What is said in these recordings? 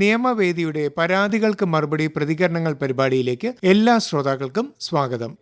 നിയമവേദിയുടെ പരാതികൾക്ക് മറുപടി പ്രതികരണങ്ങൾ പരിപാടിയിലേക്ക് എല്ലാ ശ്രോതാക്കൾക്കും സ്വാഗതം.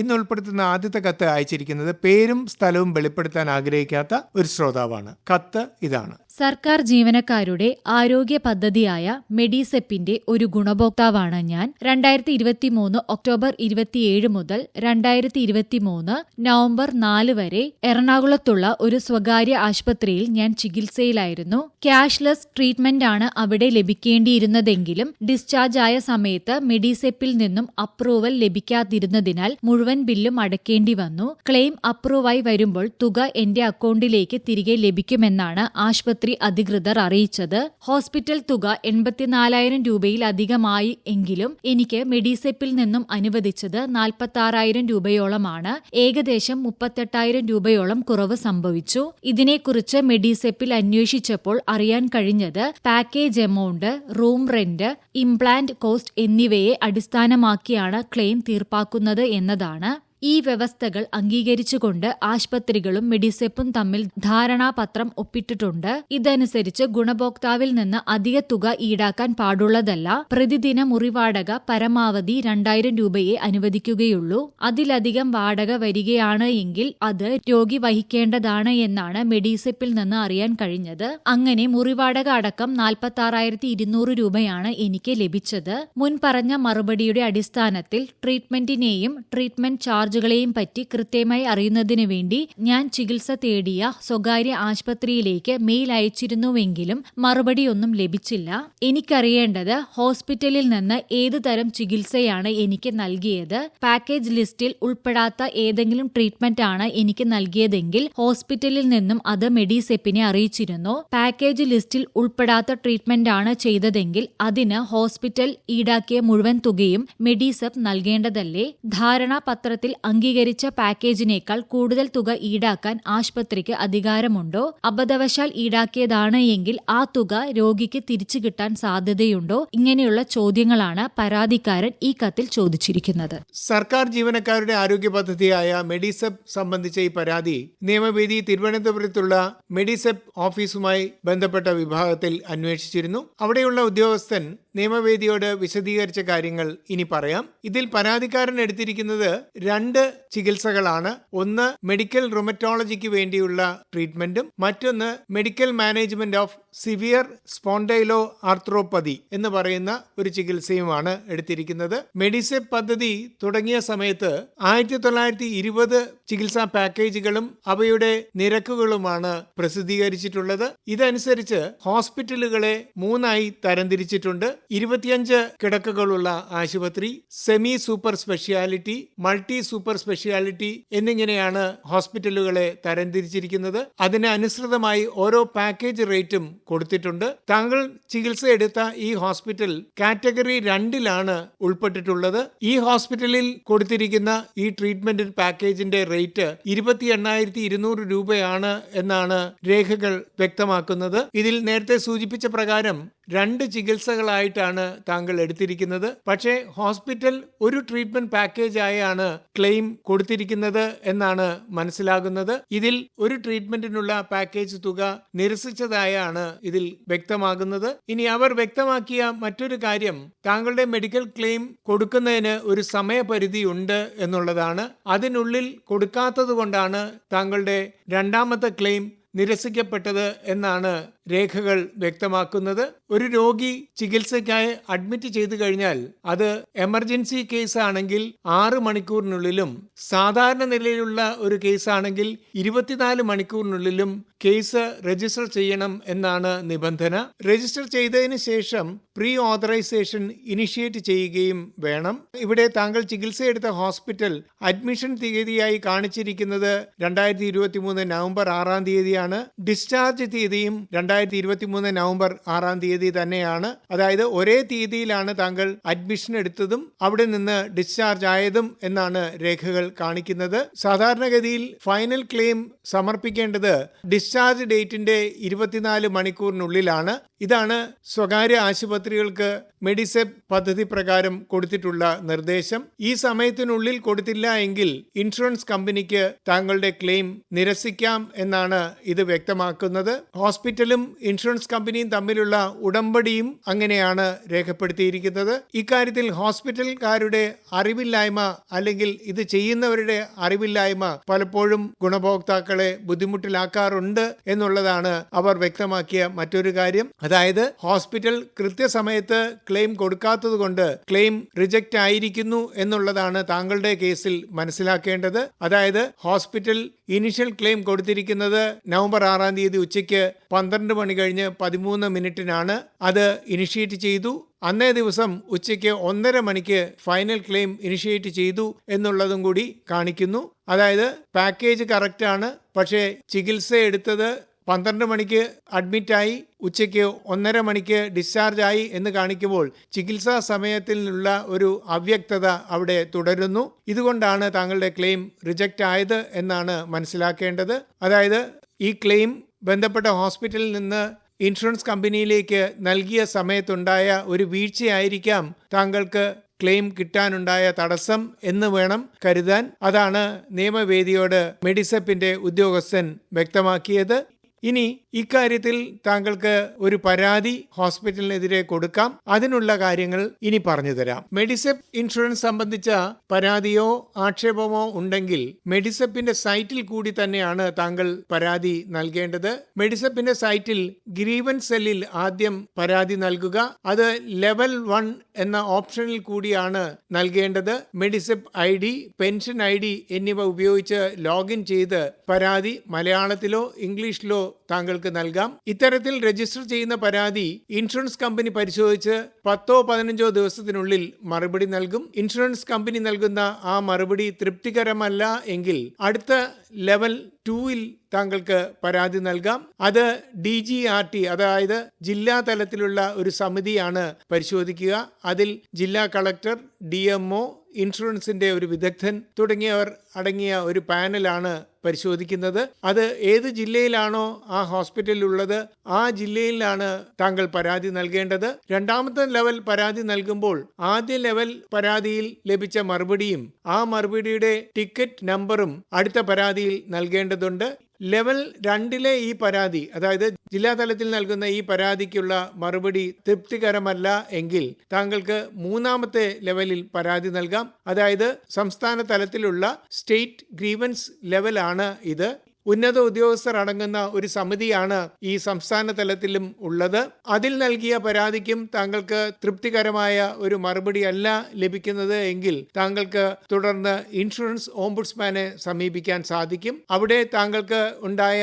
ഇന്ന് ഉൾപ്പെടുത്തുന്ന ആദ്യത്തെ കത്ത് അയച്ചിരിക്കുന്നത് പേരും സ്ഥലവും വെളിപ്പെടുത്താൻ ആഗ്രഹിക്കാത്ത ഒരു ശ്രോതാവാണ്. കത്ത് ഇതാണ്. സർക്കാർ ജീവനക്കാരുടെ ആരോഗ്യ പദ്ധതിയായ മെഡിസെപ്പിന്റെ ഒരു ഗുണഭോക്താവാണ് ഞാൻ. രണ്ടായിരത്തി ഇരുപത്തിമൂന്ന് ഒക്ടോബർ ഇരുപത്തിയേഴ് മുതൽ രണ്ടായിരത്തി ഇരുപത്തിമൂന്ന് നവംബർ നാല് വരെ എറണാകുളത്തുള്ള ഒരു സ്വകാര്യ ആശുപത്രിയിൽ ഞാൻ ചികിത്സയിലായിരുന്നു. ക്യാഷ്ലെസ് ട്രീറ്റ്മെന്റ് ആണ് അവിടെ ലഭിക്കേണ്ടിയിരുന്നതെങ്കിലും ഡിസ്ചാർജ് ആയ സമയത്ത് മെഡിസെപ്പിൽ നിന്നും അപ്രൂവൽ ലഭിക്കാതിരുന്നതിനാൽ മുഴുവൻ ബില്ലും അടക്കേണ്ടി വന്നു. ക്ലെയിം അപ്രൂവായി വരുമ്പോൾ തുക എന്റെ അക്കൗണ്ടിലേക്ക് തിരികെ ലഭിക്കുമെന്നാണ് ആശുപത്രി അധികൃതർ അറിയിച്ചത് ഹോസ്പിറ്റൽ തുക എൺപത്തിനാലായിരം രൂപയിലധികമായി എങ്കിലും എനിക്ക് മെഡിസെപ്പിൽ നിന്നും അനുവദിച്ചത് നാൽപ്പത്തി രൂപയോളമാണ്. ഏകദേശം മുപ്പത്തെട്ടായിരം രൂപയോളം കുറവ് സംഭവിച്ചു. ഇതിനെക്കുറിച്ച് മെഡിസെപ്പിൽ അന്വേഷിച്ചപ്പോൾ അറിയാൻ കഴിഞ്ഞത് package amount room rent implant cost എന്നിവയെ അടിസ്ഥാനമാക്കിയാണ് ക്ലെയിം തീർപ്പാക്കുന്നത് എന്നതാണ്. ഈ വ്യവസ്ഥകൾ അംഗീകരിച്ചുകൊണ്ട് ആശുപത്രികളും മെഡിസെപ്പും തമ്മിൽ ധാരണാപത്രം ഒപ്പിട്ടിട്ടുണ്ട്. ഇതനുസരിച്ച് ഗുണഭോക്താവിൽ നിന്ന് അധിക തുക ഈടാക്കാൻ പാടുള്ളതല്ല. പ്രതിദിന മുറിവാടക പരമാവധി രണ്ടായിരം രൂപയെ അനുവദിക്കുകയുള്ളൂ. അതിലധികം വാടക വരികയാണ് എങ്കിൽ അത് രോഗി വഹിക്കേണ്ടതാണ് എന്നാണ് മെഡിസെപ്പിൽ നിന്ന് അറിയാൻ കഴിഞ്ഞത്. അങ്ങനെ മുറിവാടക അടക്കം നാൽപ്പത്തി ആറായിരത്തി ഇരുന്നൂറ് രൂപയാണ് എനിക്ക് ലഭിച്ചത്. മുൻ പറഞ്ഞ മറുപടിയുടെ അടിസ്ഥാനത്തിൽ ട്രീറ്റ്മെന്റിനെയും ട്രീറ്റ്മെന്റ് ചാർജുകളെയും പറ്റി കൃത്യമായി അറിയുന്നതിനു വേണ്ടി ഞാൻ ചികിത്സ തേടിയ സ്വകാര്യ ആശുപത്രിയിലേക്ക് മെയിൽ അയച്ചിരുന്നുവെങ്കിലും മറുപടിയൊന്നും ലഭിച്ചില്ല. എനിക്കറിയേണ്ടത് ഹോസ്പിറ്റലിൽ നിന്ന് ഏതു തരം ചികിത്സയാണ് എനിക്ക് നൽകിയത്. പാക്കേജ് ലിസ്റ്റിൽ ഉൾപ്പെടാത്ത ഏതെങ്കിലും ട്രീറ്റ്മെന്റ് ആണ് എനിക്ക് നൽകിയതെങ്കിൽ ഹോസ്പിറ്റലിൽ നിന്നും അത് മെഡിസെപ്പിനെ അറിയിച്ചിരുന്നു. പാക്കേജ് ലിസ്റ്റിൽ ഉൾപ്പെടാത്ത ട്രീറ്റ്മെന്റ് ആണ് ചെയ്തതെങ്കിൽ അതിന് ഹോസ്പിറ്റൽ ഈടാക്കിയ മുഴുവൻ തുകയും മെഡിസെപ്പ് നൽകേണ്ടതല്ലേ? ധാരണാപത്രത്തിൽ അംഗീകരിച്ച പാക്കേജിനേക്കാൾ കൂടുതൽ തുക ഈടാക്കാൻ ആശുപത്രിക്ക് അധികാരമുണ്ടോ? അബദ്ധവശാൽ ഈടാക്കിയതാണ് എങ്കിൽ ആ തുക രോഗിക്ക് തിരിച്ചു കിട്ടാൻ സാധ്യതയുണ്ടോ? ഇങ്ങനെയുള്ള ചോദ്യങ്ങളാണ് പരാതിക്കാരൻ ഈ കത്തിൽ ചോദിച്ചിരിക്കുന്നത്. സർക്കാർ ജീവനക്കാരുടെ ആരോഗ്യ പദ്ധതിയായ മെഡിസെപ് സംബന്ധിച്ച ഈ പരാതി നിയമവേദി തിരുവനന്തപുരത്തുള്ള മെഡിസെപ് ഓഫീസുമായി ബന്ധപ്പെട്ട വിഭാഗത്തിൽ അന്വേഷിച്ചിരുന്നു. അവിടെയുള്ള ഉദ്യോഗസ്ഥൻ നിയമവേദിയോട് വിശദീകരിച്ച കാര്യങ്ങൾ ഇനി പറയാം. ഇതിൽ പരാതിക്കാരൻ എടുത്തിരിക്കുന്നത് രണ്ട് ചികിത്സകളാണ്. ഒന്ന് മെഡിക്കൽ റൊമറ്റോളജിക്ക് വേണ്ടിയുള്ള ട്രീറ്റ്മെന്റും മറ്റൊന്ന് medical management of severe spondyloarthropathy എന്ന് പറയുന്ന ഒരു ചികിത്സയുമാണ് എടുത്തിരിക്കുന്നത്. മെഡിസെപ് പദ്ധതി തുടങ്ങിയ സമയത്ത് ആയിരത്തി തൊള്ളായിരത്തി ഇരുപത് ചികിത്സാ പാക്കേജുകളും അവയുടെ നിരക്കുകളുമാണ് പ്രസിദ്ധീകരിച്ചിട്ടുള്ളത്. ഇതനുസരിച്ച് ഹോസ്പിറ്റലുകളെ മൂന്നായി തരംതിരിച്ചിട്ടുണ്ട്. ഇരുപത്തിയഞ്ച് കിടക്കകളുള്ള ആശുപത്രി semi super speciality multi super speciality എന്നിങ്ങനെയാണ് ഹോസ്പിറ്റലുകളെ തരംതിരിച്ചിരിക്കുന്നത്. അതിനനുസൃതമായി ഓരോ പാക്കേജ് റേറ്റും കൊടുത്തിട്ടുണ്ട്. താങ്കൾ ചികിത്സ എടുത്ത ഈ ഹോസ്പിറ്റൽ കാറ്റഗറി രണ്ടിലാണ് ഉൾപ്പെട്ടിട്ടുള്ളത്. ഈ ഹോസ്പിറ്റലിൽ കൊടുത്തിരിക്കുന്ന ഈ ട്രീറ്റ്മെന്റ് പാക്കേജിന്റെ റേറ്റ് ഇരുപത്തി എണ്ണായിരത്തി ഇരുന്നൂറ് രൂപയാണ് എന്നാണ് രേഖകൾ വ്യക്തമാക്കുന്നത്. ഇതിൽ നേരത്തെ സൂചിപ്പിച്ച പ്രകാരം രണ്ട് ചികിത്സകളായിട്ടാണ് താങ്കൾ എടുത്തിരിക്കുന്നത്. പക്ഷേ ഹോസ്പിറ്റൽ ഒരു ട്രീറ്റ്മെന്റ് പാക്കേജ് ആയാണ് ക്ലെയിം കൊടുത്തിരിക്കുന്നത് എന്നാണ് മനസ്സിലാകുന്നത്. ഇതിൽ ഒരു ട്രീറ്റ്മെന്റിനുള്ള പാക്കേജ് തുക നിരസിച്ചതായാണ് ഇതിൽ വ്യക്തമാകുന്നത്. ഇനി അവർ വ്യക്തമാക്കിയ മറ്റൊരു കാര്യം താങ്കളുടെ മെഡിക്കൽ ക്ലെയിം കൊടുക്കുന്നതിന് ഒരു സമയപരിധി ഉണ്ട് എന്നുള്ളതാണ്. അതിനുള്ളിൽ കൊടുക്കാത്തത് കൊണ്ടാണ് താങ്കളുടെ രണ്ടാമത്തെ ക്ലെയിം നിരസിക്കപ്പെട്ടത് എന്നാണ് രേഖകൾ വ്യക്തമാക്കുന്നത്. ഒരു രോഗി ചികിത്സയ്ക്കായി അഡ്മിറ്റ് ചെയ്തു കഴിഞ്ഞാൽ അത് എമർജൻസി കേസ് ആണെങ്കിൽ ആറ് മണിക്കൂറിനുള്ളിലും സാധാരണ നിലയിലുള്ള ഒരു കേസാണെങ്കിൽ ഇരുപത്തിനാല് മണിക്കൂറിനുള്ളിലും കേസ് രജിസ്റ്റർ ചെയ്യണം എന്നാണ് നിബന്ധന. രജിസ്റ്റർ ചെയ്തതിന് ശേഷം പ്രീ ഓതറൈസേഷൻ ഇനിഷ്യേറ്റ് ചെയ്യുകയും വേണം. ഇവിടെ താങ്കൾ ചികിത്സയെടുത്ത ഹോസ്പിറ്റൽ അഡ്മിഷൻ തീയതിയായി കാണിച്ചിരിക്കുന്നത് രണ്ടായിരത്തി ഇരുപത്തി മൂന്ന് നവംബർ ആറാം തീയതിയാണ്. ഡിസ്ചാർജ് തീയതിയും രണ്ടായിരത്തി രണ്ടായിരത്തി ഇരുപത്തി മൂന്ന് നവംബർ ആറാം തീയതി തന്നെയാണ്. അതായത് ഒരേ തീയതിയിലാണ് താങ്കൾ അഡ്മിഷൻ എടുത്തതും അവിടെ നിന്ന് ഡിസ്ചാർജ് ആയതും എന്നാണ് രേഖകൾ കാണിക്കുന്നത്. സാധാരണഗതിയിൽ ഫൈനൽ ക്ലെയിം സമർപ്പിക്കേണ്ടത് ഡിസ്ചാർജ് ഡേറ്റിന്റെ ഇരുപത്തിനാല് മണിക്കൂറിനുള്ളിലാണ്. ഇതാണ് സ്വകാര്യ ആശുപത്രികൾക്ക് മെഡിസെപ് പദ്ധതി പ്രകാരം കൊടുത്തിട്ടുള്ള നിർദ്ദേശം. ഈ സമയത്തിനുള്ളിൽ കൊടുത്തില്ല എങ്കിൽ ഇൻഷുറൻസ് കമ്പനിക്ക് താങ്കളുടെ ക്ലെയിം നിരസിക്കാം എന്നാണ് ഇത് വ്യക്തമാക്കുന്നത്. ഹോസ്പിറ്റലും ഇൻഷുറൻസ് കമ്പനിയും തമ്മിലുള്ള ഉടമ്പടിയും അങ്ങനെയാണ് രേഖപ്പെടുത്തിയിരിക്കുന്നത്. ഇക്കാര്യത്തിൽ ഹോസ്പിറ്റൽക്കാരുടെ അറിവില്ലായ്മ അല്ലെങ്കിൽ ഇത് ചെയ്യുന്നവരുടെ അറിവില്ലായ്മ പലപ്പോഴും ഗുണഭോക്താക്കളെ ബുദ്ധിമുട്ടിലാക്കാറുണ്ട് എന്നുള്ളതാണ് അവർ വ്യക്തമാക്കിയ മറ്റൊരു കാര്യം. അതായത് ഹോസ്പിറ്റൽ കൃത്യസമയത്ത് ക്ലെയിം കൊടുക്കാത്തത് കൊണ്ട് ക്ലെയിം റിജക്റ്റ് ആയിരിക്കുന്നു എന്നുള്ളതാണ് താങ്കളുടെ കേസിൽ മനസ്സിലാക്കേണ്ടത്. അതായത് ഹോസ്പിറ്റൽ ഇനിഷ്യൽ ക്ലെയിം കൊടുത്തിരിക്കുന്നത് നവംബർ ആറാം തീയതി ഉച്ചയ്ക്ക് പന്ത്രണ്ട് മണി കഴിഞ്ഞ് പതിമൂന്ന് മിനിറ്റിനാണ് അത് ഇനിഷ്യേറ്റ് ചെയ്തു. അന്നേ ദിവസം ഉച്ചയ്ക്ക് ഒന്നര മണിക്ക് ഫൈനൽ ക്ലെയിം ഇനിഷ്യേറ്റ് ചെയ്തു എന്നുള്ളതും കൂടി കാണിക്കുന്നു. അതായത് പാക്കേജ് കറക്റ്റാണ് പക്ഷേ ചികിത്സ എടുത്തത് പന്ത്രണ്ട് മണിക്ക് അഡ്മിറ്റായി ഉച്ചയ്ക്ക് ഒന്നര മണിക്ക് ഡിസ്ചാർജ് ആയി എന്ന് കാണിക്കുമ്പോൾ ചികിത്സാ സമയത്തിലുള്ള ഒരു അവ്യക്തത അവിടെ തുടരുന്നു. ഇതുകൊണ്ടാണ് താങ്കളുടെ ക്ലെയിം റിജക്റ്റ് ആയത് എന്നാണ് മനസ്സിലാക്കേണ്ടത്. അതായത് ഈ ക്ലെയിം ബന്ധപ്പെട്ട ഹോസ്പിറ്റലിൽ നിന്ന് ഇൻഷുറൻസ് കമ്പനിയിലേക്ക് നൽകിയ സമയത്തുണ്ടായ ഒരു വീഴ്ചയായിരിക്കാം താങ്കൾക്ക് ക്ലെയിം കിട്ടാനുണ്ടായ തടസ്സം എന്ന് വേണം കരുതാൻ. അതാണ് നിയമവേദിയോട് മെഡിസെപ്പിന്റെ ഉദ്യോഗസ്ഥൻ വ്യക്തമാക്കിയത്. ഇനി ഇക്കാര്യത്തിൽ താങ്കൾക്ക് ഒരു പരാതി ഹോസ്പിറ്റലിനെതിരെ കൊടുക്കാം. അതിനുള്ള കാര്യങ്ങൾ ഇനി പറഞ്ഞു തരാം. മെഡിസെപ്പ് ഇൻഷുറൻസ് സംബന്ധിച്ച പരാതിയോ ആക്ഷേപമോ ഉണ്ടെങ്കിൽ മെഡിസെപ്പിന്റെ സൈറ്റിൽ കൂടി തന്നെയാണ് താങ്കൾ പരാതി നൽകേണ്ടത്. മെഡിസെപ്പിന്റെ സൈറ്റിൽ ഗ്രീവൻ സെല്ലിൽ ആദ്യം പരാതി നൽകുക. അത് ലെവൽ വൺ എന്ന ഓപ്ഷനിൽ കൂടിയാണ് നൽകേണ്ടത്. Medisep I D pension I D എന്നിവ ഉപയോഗിച്ച് ലോഗിൻ ചെയ്ത് പരാതി മലയാളത്തിലോ ഇംഗ്ലീഷിലോ താങ്കൾക്ക് നൽകാം. ഇത്തരത്തിൽ രജിസ്റ്റർ ചെയ്യുന്ന പരാതി ഇൻഷുറൻസ് കമ്പനി പരിശോധിച്ച് പത്തോ പതിനഞ്ചോ ദിവസത്തിനുള്ളിൽ മറുപടി നൽകും. ഇൻഷുറൻസ് കമ്പനി നൽകുന്ന ആ മറുപടി തൃപ്തികരമല്ല എങ്കിൽ അടുത്ത ലെവൽ ടൂവിൽ താങ്കൾക്ക് പരാതി നൽകാം. അത് ഡി ജി ആർ ടി അതായത് ജില്ലാ തലത്തിലുള്ള ഒരു സമിതിയാണ് പരിശോധിക്കുക. അതിൽ ജില്ലാ കളക്ടർ ഡി എം ഇൻഷുറൻസിന്റെ ഒരു വിദഗ്ധൻ തുടങ്ങിയവർ അടങ്ങിയ ഒരു പാനലാണ് പരിശോധിക്കുന്നത്. അത് ഏത് ജില്ലയിലാണോ ആ ഹോസ്പിറ്റലിൽ ഉള്ളത് ആ ജില്ലയിലാണ് താങ്കൾ പരാതി നൽകേണ്ടത്. രണ്ടാമത്തെ ലെവൽ പരാതി നൽകുമ്പോൾ ആദ്യ ലെവൽ പരാതിയിൽ ലഭിച്ച മറുപടിയും ആ മറുപടിയുടെ ടിക്കറ്റ് നമ്പറും അടുത്ത പരാതിയിൽ നൽകേണ്ടതുണ്ട്. ലെവൽ രണ്ടിലെ ഈ പരാതി അതായത് ജില്ലാ തലത്തിൽ നൽകുന്ന ഈ പരാതിക്കുള്ള മറുപടി തൃപ്തികരമല്ല എങ്കിൽ താങ്കൾക്ക് മൂന്നാമത്തെ ലെവലിൽ പരാതി നൽകാം. അതായത് സംസ്ഥാന തലത്തിലുള്ള സ്റ്റേറ്റ് ഗ്രീവൻസ് ലെവലാണ് ഇത്. ഉന്നത ഉദ്യോഗസ്ഥർ അടങ്ങുന്ന ഒരു സമിതിയാണ് ഈ സംസ്ഥാന തലത്തിലും ഉള്ളത്. അതിൽ നൽകിയ പരാതിക്കും താങ്കൾക്ക് തൃപ്തികരമായ ഒരു മറുപടി അല്ല ലഭിക്കുന്നത് എങ്കിൽ താങ്കൾക്ക് തുടർന്ന് ഇൻഷുറൻസ് ഓംബുഡ്സ്മാനെ സമീപിക്കാൻ സാധിക്കും. അവിടെ താങ്കൾക്ക് ഉണ്ടായ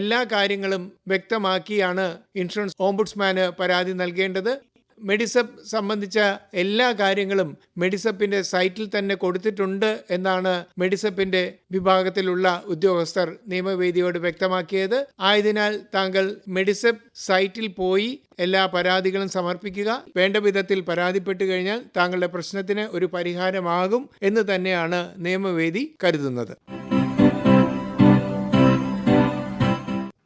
എല്ലാ കാര്യങ്ങളും വ്യക്തമാക്കിയാണ് ഇൻഷുറൻസ് ഓംബുഡ്സ്മാന് പരാതി നൽകേണ്ടത്. മെഡിസപ്പ് സംബന്ധിച്ച എല്ലാ കാര്യങ്ങളും മെഡിസപ്പിന്റെ സൈറ്റിൽ തന്നെ കൊടുത്തിട്ടുണ്ട് എന്നാണ് മെഡിസപ്പിന്റെ വിഭാഗത്തിലുള്ള ഉദ്യോഗസ്ഥർ നിയമവേദിയോട് വ്യക്തമാക്കിയത്. ആയതിനാൽ താങ്കൾ മെഡിസപ്പ് സൈറ്റിൽ പോയി എല്ലാ പരാതികളും സമർപ്പിക്കുക. വേണ്ട വിധത്തിൽ പരാതിപ്പെട്ടു കഴിഞ്ഞാൽ താങ്കളുടെ പ്രശ്നത്തിന് ഒരു പരിഹാരമാകും എന്ന് തന്നെയാണ് നിയമവേദി കരുതുന്നത്.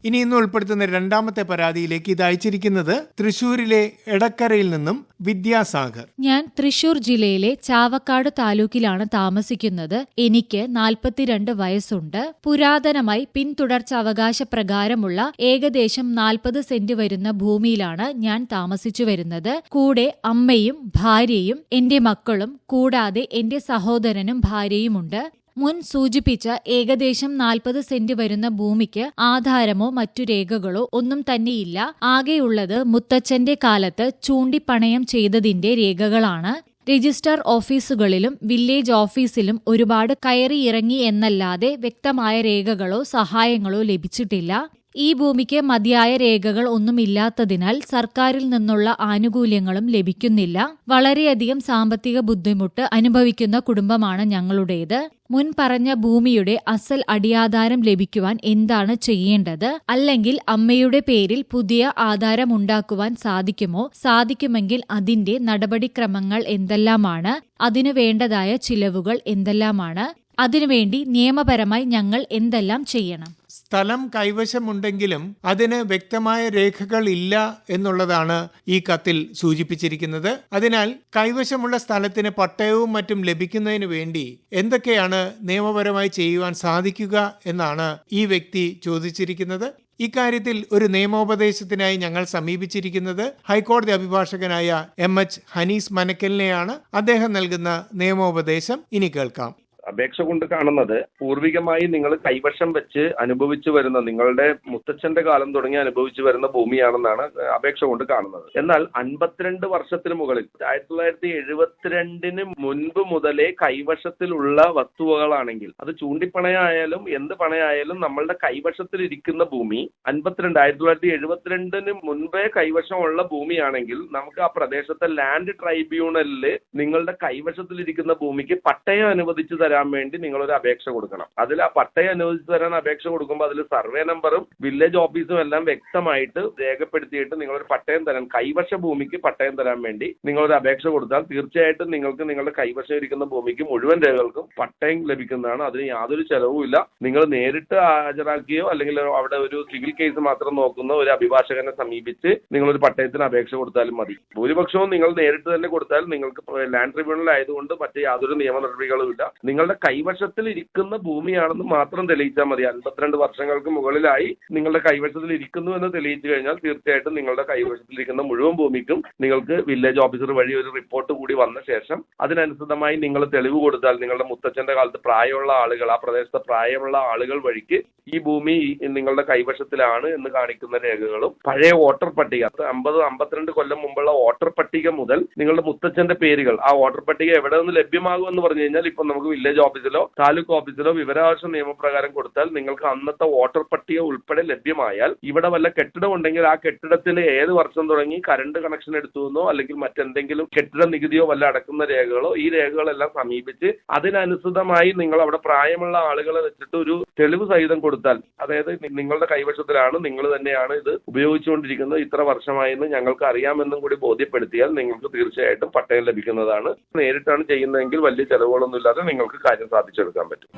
ഇനി ഇന്ന് ഉൾപ്പെടുത്തുന്ന രണ്ടാമത്തെ പരാതിയിലേക്ക് ഇത് അയച്ചിരിക്കുന്നത് തൃശൂരിലെ എടക്കരയിൽ നിന്നും വിദ്യാസാഗർ. ഞാൻ തൃശൂർ ജില്ലയിലെ ചാവക്കാട് താലൂക്കിലാണ് താമസിക്കുന്നത്. എനിക്ക് നാൽപ്പത്തിരണ്ട് വയസ്സുണ്ട്. പുരാതനമായി പിന്തുടർച്ച അവകാശ പ്രകാരമുള്ള ഏകദേശം നാൽപ്പത് സെന്റ് വരുന്ന ഭൂമിയിലാണ് ഞാൻ താമസിച്ചു വരുന്നത്. കൂടെ അമ്മയും ഭാര്യയും എന്റെ മക്കളും കൂടാതെ എന്റെ സഹോദരനും ഭാര്യയുമുണ്ട്. മുൻ സൂചിപ്പിച്ച ഏകദേശം നാൽപ്പത് സെന്റ് വരുന്ന ഭൂമിക്ക് ആധാരമോ മറ്റു രേഖകളോ ഒന്നും തന്നെയില്ല. ആകെയുള്ളത് മുത്തച്ഛന്റെ കാലത്ത് ചൂണ്ടിപ്പണയം ചെയ്തതിന്റെ രേഖകളാണ്. രജിസ്റ്റർ ഓഫീസുകളിലും വില്ലേജ് ഓഫീസിലും ഒരുപാട് കയറി ഇറങ്ങി എന്നല്ലാതെ വ്യക്തമായ രേഖകളോ സഹായങ്ങളോ ലഭിച്ചിട്ടില്ല. ഈ ഭൂമിക്ക് മതിയായ രേഖകൾ ഒന്നുമില്ലാത്തതിനാൽ സർക്കാരിൽ നിന്നുള്ള ആനുകൂല്യങ്ങളും ലഭിക്കുന്നില്ല. വളരെയധികം സാമ്പത്തിക ബുദ്ധിമുട്ട് അനുഭവിക്കുന്ന കുടുംബമാണ് ഞങ്ങളുടേത്. മുൻ പറഞ്ഞ ഭൂമിയുടെ അസൽ അടിയാധാരം ലഭിക്കുവാൻ എന്താണ് ചെയ്യേണ്ടത്? അല്ലെങ്കിൽ അമ്മയുടെ പേരിൽ പുതിയ ആധാരം ഉണ്ടാക്കുവാൻ സാധിക്കുമോ? സാധിക്കുമെങ്കിൽ അതിന്റെ നടപടിക്രമങ്ങൾ എന്തെല്ലാമാണ്? അതിനു വേണ്ടതായ ചിലവുകൾ എന്തെല്ലാമാണ്? അതിനുവേണ്ടി നിയമപരമായി ഞങ്ങൾ എന്തെല്ലാം ചെയ്യണം? സ്ഥലം കൈവശമുണ്ടെങ്കിലും അതിന് വ്യക്തമായ രേഖകൾ ഇല്ല എന്നുള്ളതാണ് ഈ കത്തിൽ സൂചിപ്പിച്ചിരിക്കുന്നത്. അതിനാൽ കൈവശമുള്ള സ്ഥലത്തിന് പട്ടയവും മറ്റും ലഭിക്കുന്നതിന് വേണ്ടി എന്തൊക്കെയാണ് നിയമപരമായി ചെയ്യുവാൻ സാധിക്കുക എന്നാണ് ഈ വ്യക്തി ചോദിച്ചിരിക്കുന്നത്. ഇക്കാര്യത്തിൽ ഒരു നിയമോപദേശത്തിനായി ഞങ്ങൾ സമീപിച്ചിരിക്കുന്നത് ഹൈക്കോടതി അഭിഭാഷകനായ എം എച്ച് ഹനീസ് മനക്കലിനെയാണ്. അദ്ദേഹം നൽകുന്ന നിയമോപദേശം ഇനി കേൾക്കാം. അപേക്ഷ കൊണ്ട് കാണുന്നത് പൂർവികമായി നിങ്ങൾ കൈവശം വെച്ച് അനുഭവിച്ചു വരുന്ന നിങ്ങളുടെ മുത്തച്ഛന്റെ കാലം തുടങ്ങി അനുഭവിച്ചു വരുന്ന ഭൂമിയാണെന്നാണ് അപേക്ഷ കൊണ്ട് കാണുന്നത്. എന്നാൽ അൻപത്തിരണ്ട് വർഷത്തിന് മുകളിൽ ആയിരത്തി തൊള്ളായിരത്തി എഴുപത്തിരണ്ടിന് മുൻപ് മുതലേ കൈവശത്തിലുള്ള വസ്തുവകളാണെങ്കിൽ അത് ചൂണ്ടിപ്പണയായാലും എന്ത് പണയായാലും നമ്മളുടെ കൈവശത്തിൽ ഇരിക്കുന്ന ഭൂമി അൻപത്തിരണ്ട് ആയിരത്തി തൊള്ളായിരത്തി എഴുപത്തിരണ്ടിന് മുൻപേ കൈവശമുള്ള ഭൂമിയാണെങ്കിൽ നമുക്ക് ആ പ്രദേശത്തെ ലാൻഡ് ട്രൈബ്യൂണലിൽ നിങ്ങളുടെ കൈവശത്തിലിരിക്കുന്ന ഭൂമിക്ക് പട്ടയം അനുവദിച്ചു തരാൻ വേണ്ടി നിങ്ങൾ ഒരു അപേക്ഷ കൊടുക്കണം. അതിൽ ആ പട്ടയം അനുവദിച്ചു തരാൻ അപേക്ഷ കൊടുക്കുമ്പോൾ അതിൽ സർവേ നമ്പറും വില്ലേജ് ഓഫീസും എല്ലാം വ്യക്തമായിട്ട് രേഖപ്പെടുത്തിയിട്ട് നിങ്ങൾ ഒരു പട്ടയം തരാൻ കൈവശ ഭൂമിക്ക് പട്ടയം തരാൻ വേണ്ടി നിങ്ങൾ ഒരു അപേക്ഷ കൊടുത്താൽ തീർച്ചയായിട്ടും നിങ്ങൾക്ക് നിങ്ങളുടെ കൈവശം ഇരിക്കുന്ന ഭൂമിക്ക് മുഴുവൻ രേഖകൾക്കും പട്ടയം ലഭിക്കുന്നതാണ്. അതിന് യാതൊരു ചെലവുമില്ല നിങ്ങൾ നേരിട്ട് ഹാജരാക്കിയോ അല്ലെങ്കിൽ അവിടെ ഒരു സിവിൽ കേസ് മാത്രം നോക്കുന്ന ഒരു അഭിഭാഷകനെ സമീപിച്ച് ഒരു പട്ടയത്തിന് അപേക്ഷ കൊടുത്താലും മതി. ഭൂരിപക്ഷവും നിങ്ങൾ നേരിട്ട് തന്നെ കൊടുത്താൽ നിങ്ങൾക്ക് ലാൻഡ് ട്രിബ്യൂണൽ ആയതുകൊണ്ട് മറ്റ് യാതൊരു നിയമ നടപടികളും ഇല്ല. നിങ്ങളുടെ കൈവശത്തിൽ ഇരിക്കുന്ന ഭൂമിയാണെന്ന് മാത്രം തെളിയിച്ചാൽ മതി. അൻപത്തിരണ്ട് വർഷങ്ങൾക്ക് മുകളിലായി നിങ്ങളുടെ കൈവശത്തിൽ ഇരിക്കുന്നു എന്ന് തെളിയിച്ചു കഴിഞ്ഞാൽ തീർച്ചയായിട്ടും നിങ്ങളുടെ കൈവശത്തിലിരിക്കുന്ന മുഴുവൻ ഭൂമിക്കും നിങ്ങൾക്ക് വില്ലേജ് ഓഫീസർ വഴി ഒരു റിപ്പോർട്ട് കൂടി വന്ന ശേഷം അതിനനുസൃതമായി നിങ്ങൾ തെളിവ് കൊടുത്താൽ നിങ്ങളുടെ മുത്തച്ഛന്റെ കാലത്ത് പ്രായമുള്ള ആളുകൾ ആ പ്രദേശത്തെ പ്രായമുള്ള ആളുകൾ വഴിക്ക് ഈ ഭൂമി നിങ്ങളുടെ കൈവശത്തിലാണ് എന്ന് കാണിക്കുന്ന രേഖകളും പഴയ വോട്ടർ പട്ടിക. അമ്പത് അമ്പത്തിരണ്ട് കൊല്ലം മുമ്പുള്ള വോട്ടർ പട്ടിക മുതൽ നിങ്ങളുടെ മുത്തച്ഛന്റെ പേരുകൾ. ആ വോട്ടർ പട്ടിക എവിടെ നിന്ന് ലഭ്യമാകുമെന്ന് പറഞ്ഞു കഴിഞ്ഞാൽ ഇപ്പൊ നമുക്ക് വില്ലേജ് ഓഫീസിലോ താലൂക്ക് ഓഫീസിലോ വിവരാവകാശ നിയമപ്രകാരം കൊടുത്താൽ നിങ്ങൾക്ക് അന്നത്തെ വോട്ടർ പട്ടിക ഉൾപ്പെടെ ലഭ്യമായാൽ ഇവിടെ വല്ല കെട്ടിടം ഉണ്ടെങ്കിൽ ആ കെട്ടിടത്തിൽ ഏത് വർഷം തുടങ്ങി കറണ്ട് കണക്ഷൻ എടുത്തു എന്നോ അല്ലെങ്കിൽ മറ്റെന്തെങ്കിലും കെട്ടിട നികുതിയോ വല്ല അടക്കുന്ന രേഖകളോ ഈ രേഖകളെല്ലാം സമീപിച്ച് അതിനനുസൃതമായി നിങ്ങൾ അവിടെ പ്രായമുള്ള ആളുകളെ വെച്ചിട്ട് ഒരു തെളിവ് സഹിതം കൊടുത്താൽ അതായത് നിങ്ങളുടെ കൈവശത്തിലാണ് നിങ്ങൾ തന്നെയാണ് ഇത് ഉപയോഗിച്ചുകൊണ്ടിരിക്കുന്നത് ഇത്ര വർഷമായെന്ന് ഞങ്ങൾക്ക് അറിയാമെന്നും കൂടി ബോധ്യപ്പെടുത്തിയാൽ നിങ്ങൾക്ക് തീർച്ചയായിട്ടും പട്ടയം ലഭിക്കുന്നതാണ്. നേരിട്ടാണ് ചെയ്യുന്നതെങ്കിൽ വലിയ ചെലവുകളൊന്നും ഇല്ലാതെ നിങ്ങൾക്ക് കാര്യം സാധിച്ചെടുക്കാൻ പറ്റും.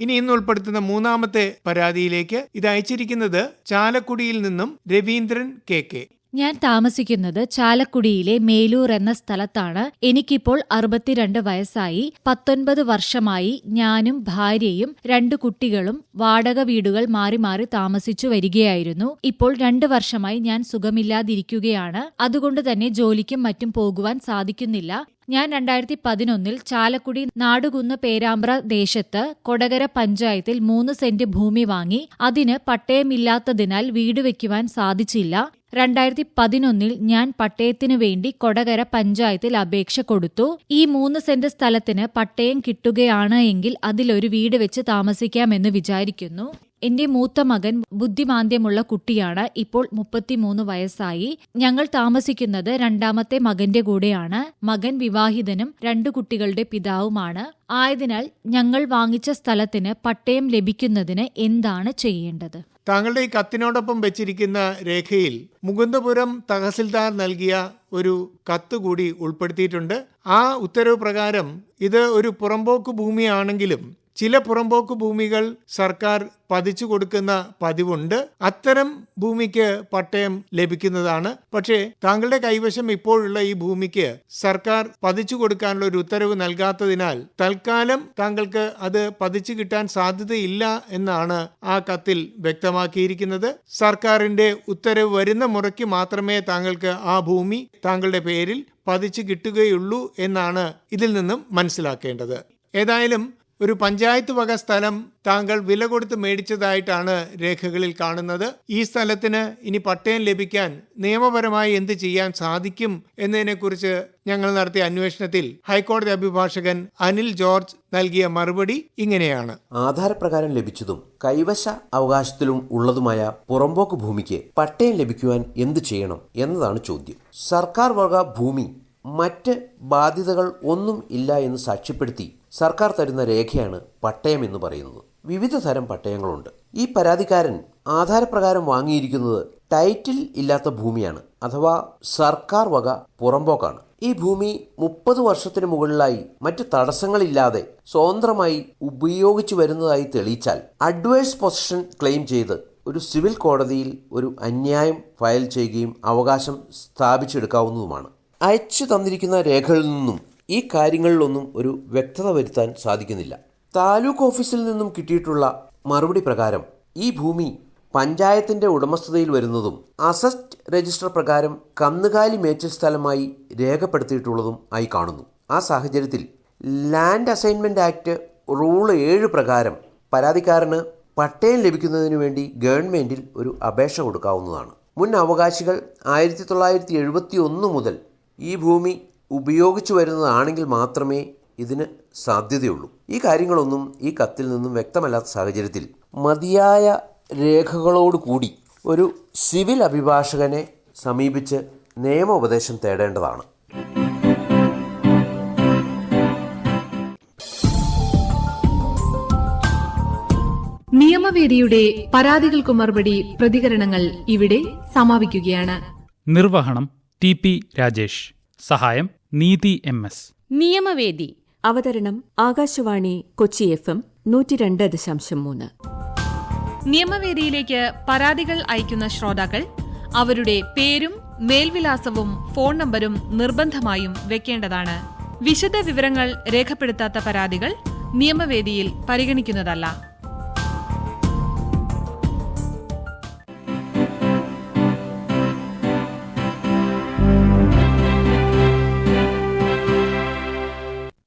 ഇനി ഇന്ന് ഉൾപ്പെടുത്തുന്ന മൂന്നാമത്തെ പരാതിയിലേക്ക് ഇത് അയച്ചിരിക്കുന്നത് ചാലക്കുടിയിൽ നിന്നും രവീന്ദ്രൻ കെ കെ. ഞാൻ താമസിക്കുന്നത് ചാലക്കുടിയിലെ മേലൂർ എന്ന സ്ഥലത്താണ്. എനിക്കിപ്പോൾ അറുപത്തിരണ്ട് വയസ്സായി. പത്തൊൻപത് വർഷമായി ഞാനും ഭാര്യയും രണ്ടു കുട്ടികളും വാടക വീടുകൾ മാറി മാറി താമസിച്ചു വരികയായിരുന്നു. ഇപ്പോൾ രണ്ടു വർഷമായി ഞാൻ സുഖമില്ലാതിരിക്കുകയാണ്. അതുകൊണ്ട് തന്നെ ജോലിക്കും മറ്റും പോകുവാൻ സാധിക്കുന്നില്ല. ഞാൻ രണ്ടായിരത്തി പതിനൊന്നിൽ ചാലക്കുടി നാടുകുന്ന് പേരാമ്പ്ര ദേശത്ത് കൊടകര പഞ്ചായത്തിൽ മൂന്ന് സെന്റ് ഭൂമി വാങ്ങി. അതിന് പട്ടയമില്ലാത്തതിനാൽ വീട് വെക്കുവാൻ സാധിച്ചില്ല. രണ്ടായിരത്തി പതിനൊന്നിൽ ഞാൻ പട്ടയത്തിനു വേണ്ടി കൊടകര പഞ്ചായത്തിൽ അപേക്ഷ കൊടുത്തു. ഈ മൂന്ന് സെന്റ് സ്ഥലത്തിന് പട്ടയം കിട്ടുകയാണ് എങ്കിൽ അതിലൊരു വീട് വെച്ച് താമസിക്കാമെന്ന് വിചാരിക്കുന്നു. എന്റെ മൂത്ത മകൻ ബുദ്ധിമാന്ദ്യമുള്ള കുട്ടിയാണ്. ഇപ്പോൾ മുപ്പത്തിമൂന്ന് വയസ്സായി. ഞങ്ങൾ താമസിക്കുന്നത് രണ്ടാമത്തെ മകന്റെ കൂടെയാണ്. മകൻ വിവാഹിതനും രണ്ടു കുട്ടികളുടെ പിതാവുമാണ്. ആയതിനാൽ ഞങ്ങൾ വാങ്ങിച്ച സ്ഥലത്തിന് പട്ടയം ലഭിക്കുന്നതിന് എന്താണ് ചെയ്യേണ്ടത്? താങ്കളുടെ ഈ കത്തിനോടൊപ്പം വെച്ചിരിക്കുന്ന രേഖയിൽ മുകുന്ദപുരം തഹസിൽദാർ നൽകിയ ഒരു കത്ത് കൂടി ഉൾപ്പെടുത്തിയിട്ടുണ്ട്. ആ ഉത്തരവ് പ്രകാരം ഇത് ഒരു പുറമ്പോക്ക് ഭൂമിയാണെങ്കിലും ചില പുറമ്പോക്ക് ഭൂമികൾ സർക്കാർ പതിച്ചു കൊടുക്കുന്ന പതിവുണ്ട്. അത്തരം ഭൂമിക്ക് പട്ടയം ലഭിക്കുന്നതാണ്. പക്ഷേ താങ്കളുടെ കൈവശം ഇപ്പോഴുള്ള ഈ ഭൂമിക്ക് സർക്കാർ പതിച്ചു കൊടുക്കാനുള്ള ഒരു ഉത്തരവ് നൽകാത്തതിനാൽ തൽക്കാലം താങ്കൾക്ക് അത് പതിച്ചു കിട്ടാൻ സാധ്യതയില്ല എന്നാണ് ആ കത്തിൽ വ്യക്തമാക്കിയിരിക്കുന്നത്. സർക്കാരിന്റെ ഉത്തരവ് വരുന്ന മുറയ്ക്ക് മാത്രമേ താങ്കൾക്ക് ആ ഭൂമി താങ്കളുടെ പേരിൽ പതിച്ചു കിട്ടുകയുള്ളൂ എന്നാണ് ഇതിൽ നിന്നും മനസ്സിലാക്കേണ്ടത്. ഏതായാലും ഒരു പഞ്ചായത്ത് വക സ്ഥലം താങ്കൾ വില കൊടുത്ത് മേടിച്ചതായിട്ടാണ് രേഖകളിൽ കാണുന്നത്. ഈ സ്ഥലത്തിന് ഇനി പട്ടയം ലഭിക്കാൻ നിയമപരമായി എന്ത് ചെയ്യാൻ സാധിക്കും എന്നതിനെക്കുറിച്ച് ഞങ്ങൾ നടത്തിയ അന്വേഷണത്തിൽ ഹൈക്കോടതി അഭിഭാഷകൻ അനിൽ ജോർജ് നൽകിയ മറുപടി ഇങ്ങനെയാണ്. ആധാരപ്രകാരം ലഭിച്ചതും കൈവശ അവകാശത്തിലും ഉള്ളതുമായ പുറമ്പോക്ക് ഭൂമിക്ക് പട്ടയം ലഭിക്കുവാൻ എന്ത് ചെയ്യണം എന്നതാണ് ചോദ്യം. സർക്കാർ വക ഭൂമി മറ്റ് ബാധ്യതകൾ ഒന്നും ഇല്ല എന്ന് സാക്ഷ്യപ്പെടുത്തി സർക്കാർ തരുന്ന രേഖയാണ് പട്ടയം എന്ന് പറയുന്നത്. വിവിധ തരം പട്ടയങ്ങളുണ്ട്. ഈ പരാതിക്കാരൻ ആധാരപ്രകാരം വാങ്ങിയിരിക്കുന്നത് ടൈറ്റിൽ ഇല്ലാത്ത ഭൂമിയാണ് അഥവാ സർക്കാർ വക പുറമ്പോക്കാണ്. ഈ ഭൂമി മുപ്പത് വർഷത്തിന് മുകളിലായി മറ്റ് തടസ്സങ്ങളില്ലാതെ സ്വതന്ത്രമായി ഉപയോഗിച്ചു വരുന്നതായി തെളിയിച്ചാൽ അഡ്വേഴ്സ് പൊസിഷൻ ക്ലെയിം ചെയ്ത് ഒരു സിവിൽ കോടതിയിൽ ഒരു അന്യായം ഫയൽ ചെയ്യുകയും അവകാശം സ്ഥാപിച്ചെടുക്കാവുന്നതുമാണ്. അയച്ചു തന്നിരിക്കുന്ന രേഖകളിൽ നിന്നും ഈ കാര്യങ്ങളിലൊന്നും ഒരു വ്യക്തത വരുത്താൻ സാധിക്കുന്നില്ല. താലൂക്ക് ഓഫീസിൽ നിന്നും കിട്ടിയിട്ടുള്ള മറുപടി പ്രകാരം ഈ ഭൂമി പഞ്ചായത്തിന്റെ ഉടമസ്ഥതയിൽ വരുന്നതും അസസ്റ്റ് രജിസ്റ്റർ പ്രകാരം കന്നുകാലി മേച്ചൽ സ്ഥലമായി രേഖപ്പെടുത്തിയിട്ടുള്ളതും ആയി കാണുന്നു. ആ സാഹചര്യത്തിൽ ലാൻഡ് അസൈൻമെന്റ് ആക്ട് റൂൾ ഏഴ് പ്രകാരം പരാതിക്കാരന് പട്ടയം ലഭിക്കുന്നതിനു വേണ്ടി ഗവൺമെന്റിൽ ഒരു അപേക്ഷ കൊടുക്കാവുന്നതാണ്. മുൻ അവകാശികൾ ആയിരത്തി തൊള്ളായിരത്തി എഴുപത്തി ഒന്ന് മുതൽ ഈ ഭൂമി ഉപയോഗിച്ചു വരുന്നതാണെങ്കിൽ മാത്രമേ ഇതിന് സാധ്യതയുള്ളൂ. ഈ കാര്യങ്ങളൊന്നും ഈ കത്തിൽ നിന്നും വ്യക്തമല്ലാത്ത സാഹചര്യത്തിൽ മതിയായ രേഖകളോട് കൂടി ഒരു സിവിൽ അഭിഭാഷകനെ സമീപിച്ച് നിയമോപദേശം തേടേണ്ടതാണ്. നിയമവേദിയുടെ പരാതികൾക്ക് മറുപടി പ്രതികരണങ്ങൾ ഇവിടെ സമാപിക്കുകയാണ്. നിർവഹണം ടി പി രാജേഷ്. സഹായം നീതി എം എസ്. നിയമവേദി അവതരണം ആകാശവാണി കൊച്ചി എഫ് എം നൂറ്റി രണ്ട് ദശാംശം മൂന്ന്. നിയമവേദിയിലേക്ക് പരാതികൾ അയക്കുന്ന ശ്രോതാക്കൾ അവരുടെ പേരും മേൽവിലാസവും ഫോൺ നമ്പരും നിർബന്ധമായും വെക്കേണ്ടതാണ്. വിശദ വിവരങ്ങൾ രേഖപ്പെടുത്താത്ത പരാതികൾ നിയമവേദിയിൽ പരിഗണിക്കുന്നതല്ല.